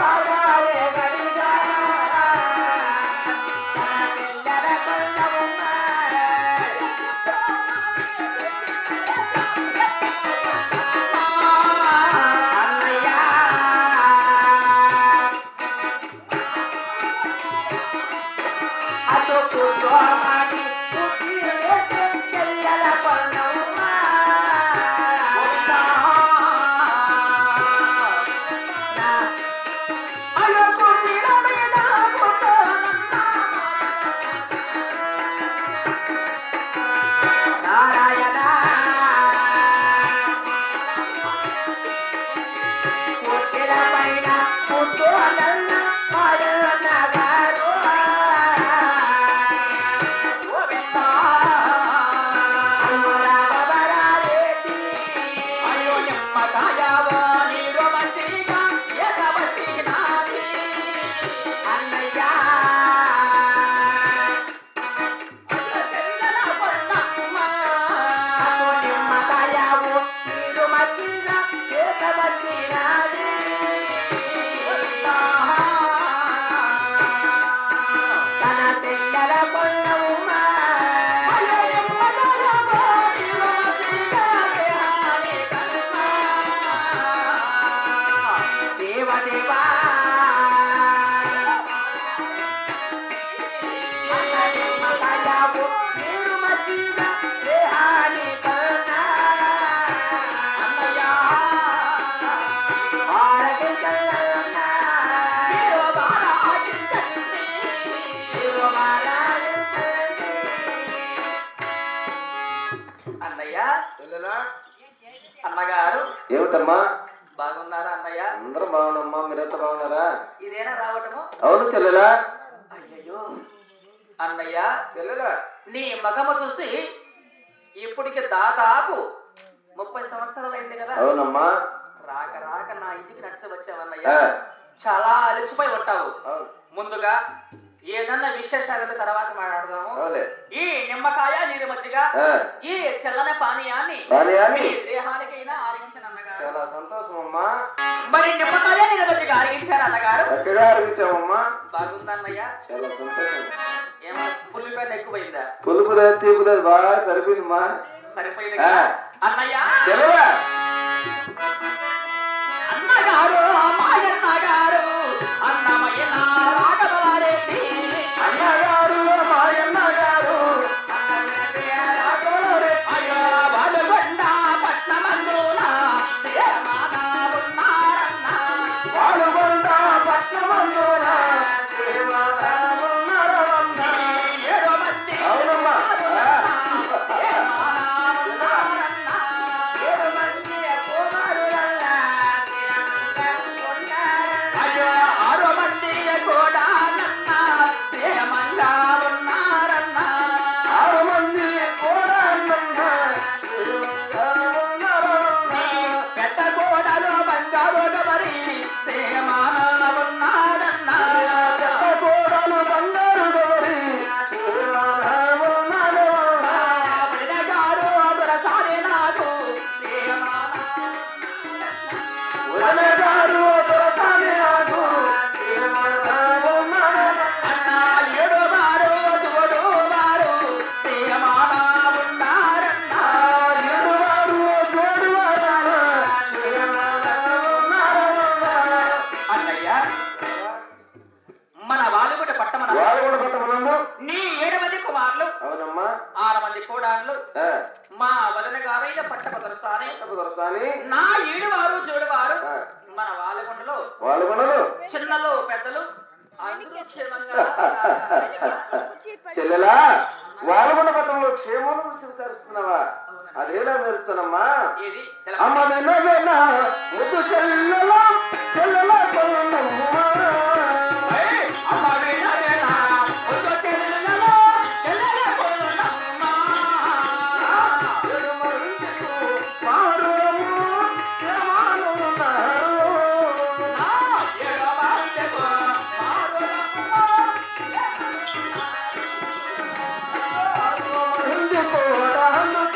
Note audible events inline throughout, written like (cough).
పాడాలి అన్నయ్య చెల్లెలా? అయ్యయ్యో. అన్నయ్య చెల్లెలా? నీ మగము చూసి ఇప్పటికి దాదాపు ముప్పై సంవత్సరాలు అయింది కదా. అవునమ్మా. రాక రాక నా ఇంటికి నడిచి వచ్చావన్నయ్య. చాలా అలసిపోయి ఉంటావు. ముందుగా ఏదన్నా విశేషాలు తర్వాత మాట్లాడదాము. ఈ నిమ్మకాయ నీరు మజ్జిగ ఈ చల్లని పానీయాన్ని పానీయాన్ని? మీ దేహానికైనా ఆరగించను అన్నగారు. చాలా సంతోషం అమ్మా. మరి నిమ్మకాయ నీరు మజ్జిగ ఆరగించారు అన్నగారు. చక్కగా అరిగించావమ్మా బాగుందన్నయ్య. చాలా సంతోషం. ఏమో ఎక్కువైందా? పులుపు తీపి లేదు బాగా సరిపోయిందమ్మా. సరిపోయింది? అన్నయ్య. అన్నగారు మాయన్న గారు అన్నమయ్య రాగవలారెడ్డి (laughs) చెల్లెలా వాలగొండ పట్టణంలో క్షేమం విచారిస్తున్నావా అదేలా మెరుస్తున్నామ్మా ఏది? అమ్మ వెన్న. ముద్దు చెల్లెలా చెల్లెలా కొన్నమ్మా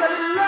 Allah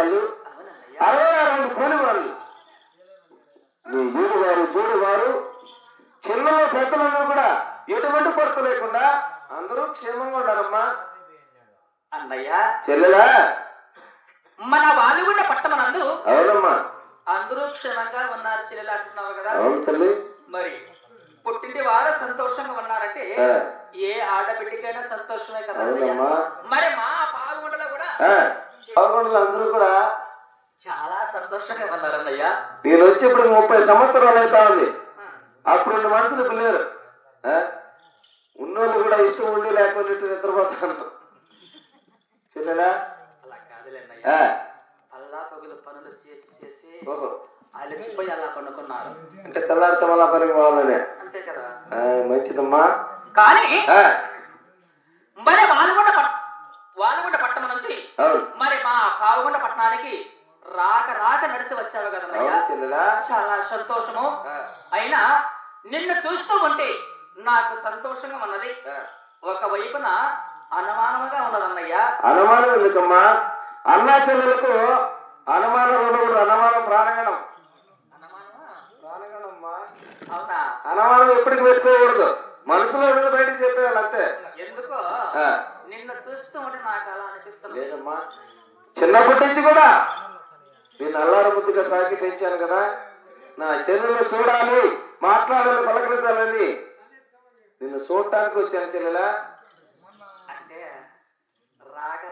అవునన్నయ్య అరవై ఆరు మంది కూలి వాళ్ళు. నీ ఏడు వారు జోడు వారు చిన్నలో పెద్దలందరూ కూడా ఎటువంటి కొరత లేకుండా అందరూ క్షేమంగా ఉన్నారమ్మా అన్నయ్య చెల్లెలా? మన వాలిగుండ పట్టమనందు అవునమ్మా. అందరూ క్షేమంగా ఉన్నారు చెల్లెలు అంటున్నావు కదా. అవును తల్లి. మరి పుట్టింటి వారు సంతోషంగా ఉన్నారంటే ఏ ఆడబిడ్డకైనా సంతోషమే కదా మరి మా పాల్గొండలో కూడా ఆ, పాల్గొండలు అందరూ కూడా చాలా సంతోషంగా ఉన్నారన్నయ్య. నేను వచ్చి ఇప్పుడు ముప్పై సంవత్సరాలు అవుతా ఉంది. అప్పుడు రెండు మనుషులు పిల్లలు ఉన్నోళ్ళు కూడా ఇష్టం ఉండి లేకుండా నిద్రపోతాను చెల్లెలా అలా అల్లా పగులు పనులు చేసి చేసి అలసిపోయి అలా పండుకున్నారు. అంటే తెల్లారితే మళ్ళా పనికి పోవాలనే. అంతే కదా. మంచిదమ్మా. కానీ మరి వాలుగొండ పట్ వాలుగొండ పట్టణం నుంచి మరి మా పావుగొండ పట్టణానికి రాక రాక నడిచి వచ్చావు చెల్లెలా? చాలా సంతోషము. అయినా నిన్ను చూస్తూ ఉంటే నాకు సంతోషంగా ఉన్నది. ఒక వైపున అనుమానముగా ఉన్నదన్నయ్య. అనుమానం ఎందుకమ్మా? అన్నా చెల్లెలకు అనుమానం ఉండకూడదు. అనుమానం ప్రాణగణం. ప్రాణగణమ్మా అవునా? అనుమానం ఎప్పటికి పెట్టుకోకూడదు మనసులో ఉన్నది బయటకు చెప్పేయాలి అంతే. ఎందుకో? నిన్ను చూస్తూ ఉంటే నాకు అలా అనిపిస్తుంది. లేదమ్మా. చిన్నప్పటి నుంచి కూడా నేను అల్లార ముద్దుగా సాకి పెంచాను కదా. నా చెల్లెలు చూడాలి మాట్లాడాలి పలకరించాలని. నిన్ను చూడటానికి వచ్చాను చెల్లెలా? అంటే రాక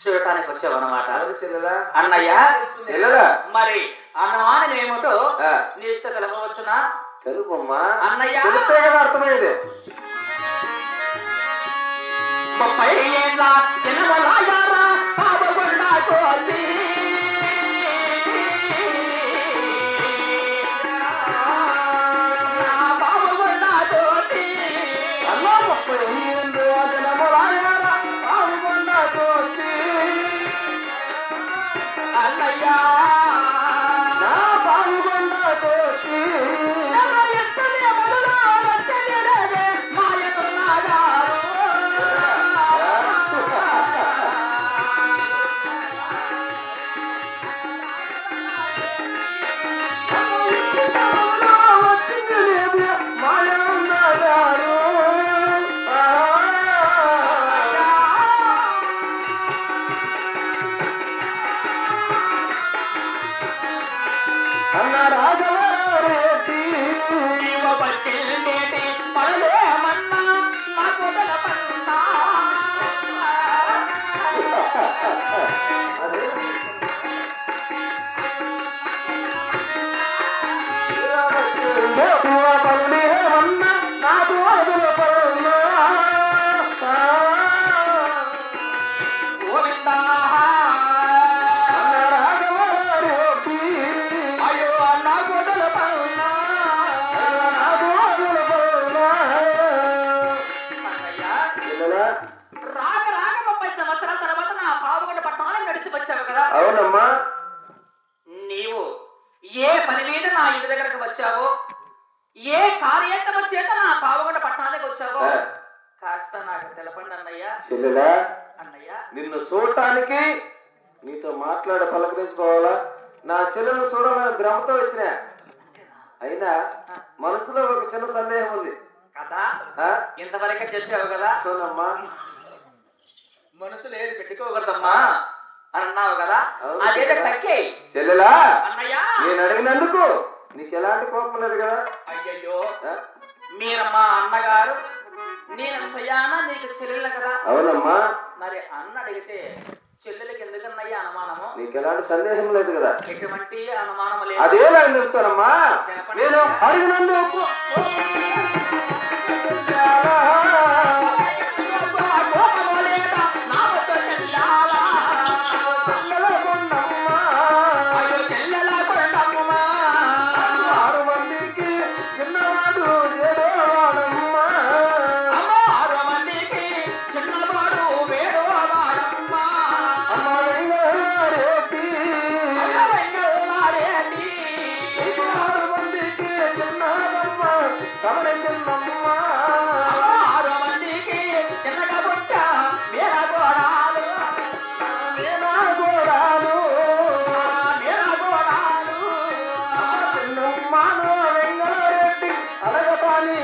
చూడటానికి వచ్చావన్నమాట. అవును చెల్లెలా? అన్నయ్య చెల్లెలా? మరి ఏమిటో ఆ, నీతో తెలపవచ్చునా తెలుపమ్మా. అన్నయ్య! అర్థమైంది. ముప్పై ఏళ్ళ జనమలాయారా కోసి కోసి ముప్పై ఎనిమిది అన్న రాజవారెడ్డి జీవ మాట్లాడి పలకరించుకోవాలా? నా చెల్లెలు చూడాలని భ్రమతో వచ్చిన. అయినా మనసులో ఒక చిన్న సందేహం ఉంది. కదా? ఇంతవరకే చెప్పావు కదా? అవునమ్మా. మనసు లేదు పెట్టుకోకూడదమ్మా? అన్నావు కదా? అదేదో. తక్కే. చెల్లెలా? అన్నయ్య! నేను అడిగినందుకు నీకు ఎలాంటి కోపం లేదు కదా? అయ్యయ్యో! ఆ? మీరు మా అన్నగారు నేను స్వయాన నీకు చెల్లెలు కదా? అవునమ్మా. మరి అన్న అడిగితే చెల్లెలకి ఎందుకన్నయ్యా అనుమానము? నీకు ఎలాంటి సందేహం లేదు కదా. ఎటువంటి అనుమానం లేదు. అదే నేను చెప్తానమ్మా? నేను అడిగినందుకు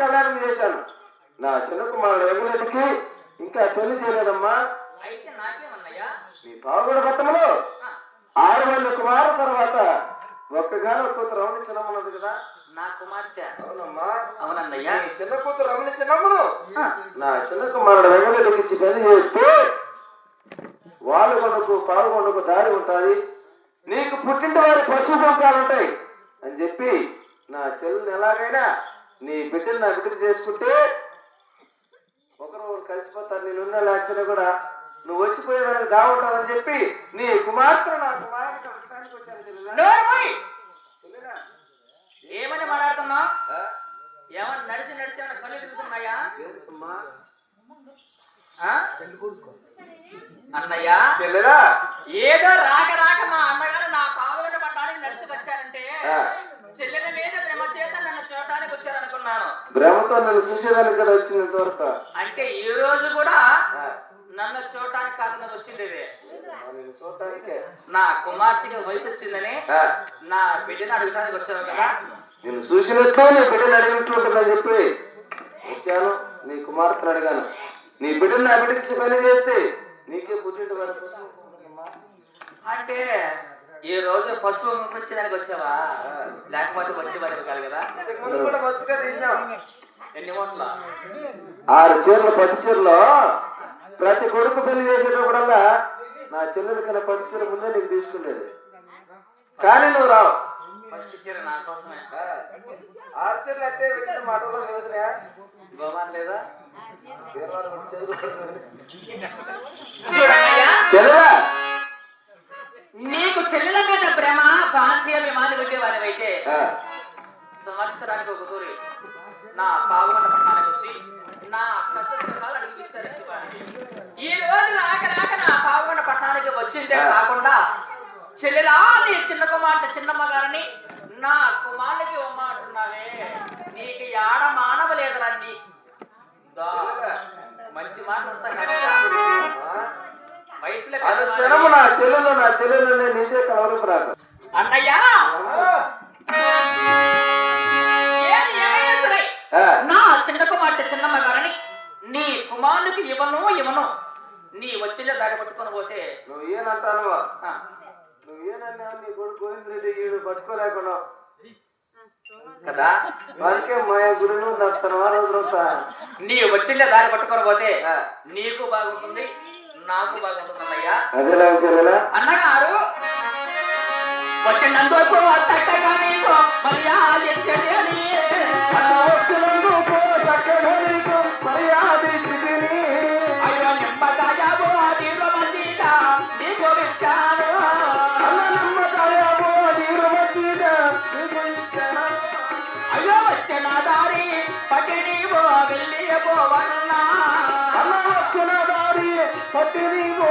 కళ్యాణం చేశాను. నా చిన్న కుమారుడు రఘురెడ్డికి ఇంకా పెళ్ళి చేయలేదమ్మా. అయితే నాకేమన్నయ్యా? నీ పావుగూడ పట్టణంలో ఆ, ఆరు మంది కుమారుల తర్వాత ఒక్కగానో కూతురు రమణి చిన్నమ్మన్నది కదా. నా కుమార్తె. అవునమ్మా. అవునన్నయ్యా. నీ చిన్న కూతురు రమణి చిన్నమ్మను నా చిన్న కుమారుడు వెంగళరెడ్డికి ఇచ్చి పెళ్ళి చేస్తే వాళ్ళు కొండకు పాల్గొండకు దారి ఉంటుంది నీకు పుట్టింటి వారి పశువు పంకాలు ఉంటాయి అని చెప్పి నా చెల్లిని ఎలాగైనా నీ బిడ్డని నా బిడ్డకి చేసుకుంటే ఒకరు ఒకరు కలిసిపోతారు నేను ఉన్నా లేకపోయినా కూడా నువ్వు వచ్చిపోయేదానికి బాగుంటుందని చెప్పి నీ కుమార్తెను నా కుమారుడికి అడగడానికి వచ్చాను చెల్లెలా. ఏమని మాట్లాడుతున్నావు ఆ? ఏమన్నా నడిచి నడిచి ఏమైనా కళ్ళు తిరుగుతున్నాయా? అన్నయ్య చెల్లెలా ఏదో రాక రాక మా అన్నగారు నా పావుగడ పట్టడానికి నడిచి వచ్చారంటే. చెల్లెల మీద చేత నన్ను చూడటానికి వచ్చారనుకున్నాను. భ్రమతో నన్ను చూసేదానికి కదా వచ్చింది ఇంతవరకు? అంటే ఈ రోజు కూడా. నన్ను చూడటానికి కాదు వచ్చిండేది. నేను చూడటానికే. నా కుమార్తెకి వయసు వచ్చిందని. నా బిడ్డను అడగటానికి వచ్చాను కదా? నేను చూసినట్లు నీ బిడ్డను అడిగినట్లు చెప్పి వచ్చాను. నీ కుమార్తెను అడిగాను. నీ బిడ్డను నా బిడ్డకి పని చేస్తే నీకే పుట్టింటి వారి కోసం. ఉంటుందమ్మా. అంటే ఈ రోజు పశువు ముఖించడానికి వచ్చావా? లేకపోతే వచ్చేవారు కాదు కదా. కూడా మంచిగా తీసినాం. ఎన్ని ఓట్ల ఆరు చీరలు పట్టు చీరలో. ప్రతి కొడుకు పెళ్ళి చేసేటప్పుడల్లా నా చెల్లెల కన్నా పట్టు చీర ముందే నీకు తీసుకునేది. కానీ నువ్వు రావు. ఫస్ట్ చీర నా కోసమే. ఆరు చీరలు అంటే విషయం మాటలో లేదురా. గోమాన్ లేదా? నీకు చెల్లెల మీద ప్రేమ భాంతి అభిమాని ఉండేవారివైతే ఆ, సంవత్సరానికి ఒక తూరి నా పావుగొండ పట్టణానికి వచ్చి నా ఈ రోజు రాక రాక నా పావుగొండ పట్టణానికి వచ్చిందే కాకుండా చెల్లెలా నీ చిన్న కుమార్తె చిన్నమ్మ గారిని నా కుమారుడికి వయసులో అది పెద్దవాడివి. క్షణము నా చెల్లెలు నా చెల్లెలు నీదే కలవరకు రాకు అన్నయ్యా! నా చిన్న కుమార్తె చిన్నమ్మ గారిని నీ కుమారునికి ఇవ్వను ఇవ్వను. నీ వచ్చిన దారి పట్టుకొని పోతే నువ్వు ఏనంటాను? ఆ, నువ్వు ఏనన్నా నీ కొడుకు గోవిందరెడ్డి వీడు పట్టుకోలేకుండా కదా? వారికే మాయ వారం తర్వాత నీ వచ్చిన దారి పట్టుకొని పోతే. నీకు బాగుంటుంది. నాకు అదేలా చెల్లెలా అన్నగారు వచ్చినందుకు మర్యాద చక్కగా সতেরি গো